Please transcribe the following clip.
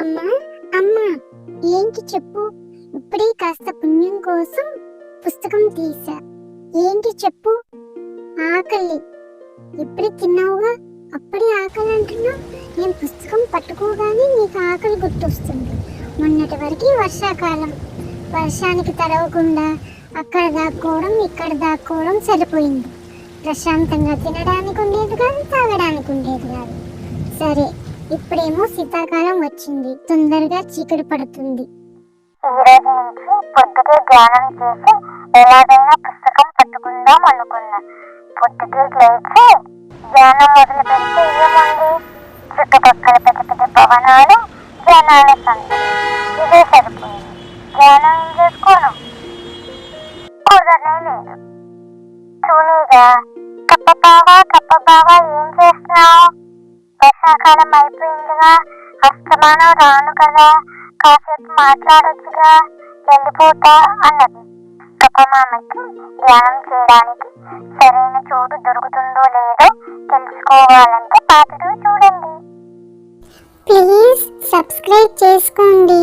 అమ్మా అమ్మా ఏంటి చెప్పు? ఇప్పుడే కాస్త పుణ్యం కోసం పుస్తకం తీసా. ఏంటి చెప్పు? ఆకలి. ఇప్పుడే తిన్నావుగా? అప్పుడే ఆకలి అంటున్నావు నేను పుస్తకం పట్టుకోగానే నీకు ఆకలి గుర్తొస్తుంది. మొన్నటి వరకు వర్షాకాలం. వర్షానికి తడవకుండా అక్కడ దాక్కోవడం ఇక్కడ దాక్కోవడం సరిపోయింది. ప్రశాంతంగా తినడానికి ఉండేది కాదు తాగడానికి ఉండేది కాదు. సరే ఇప్పుడేమో శీతాకాలం వచ్చింది. తొందరగా చీకటి పడుతుంది. ఈ నుంచి ధ్యానం చేసి ఎలాగైనా పుస్తకం పట్టుకుందాం అనుకున్నా. పొద్దుకే లేచి ధ్యానం మొదలు పెడితే ఏముంది? చుట్టుపక్కల పెద్ద పెద్ద భవనాలు జనాల సందడి ఇదే సరిపోయింది. ధ్యానం ఏం చేసుకోను కుదరనే లేదు చూనీగా కప్పబావా కప్పబావా ఏం చేస్తున్నావు? వర్షాకాలం అయిపోయిందిగా. అస్తమానం రాను కదా. కాసేపు మాట్లాడొచ్చుగా. వెళ్ళిపోతా అన్నది. తపమామకి ధ్యానం చేయడానికి సరైన చోటు దొరుకుతుందో లేదో తెలుసుకోవాలంటే పాటలు చూడండి. ప్లీజ్ సబ్స్క్రైబ్ చేసుకోండి.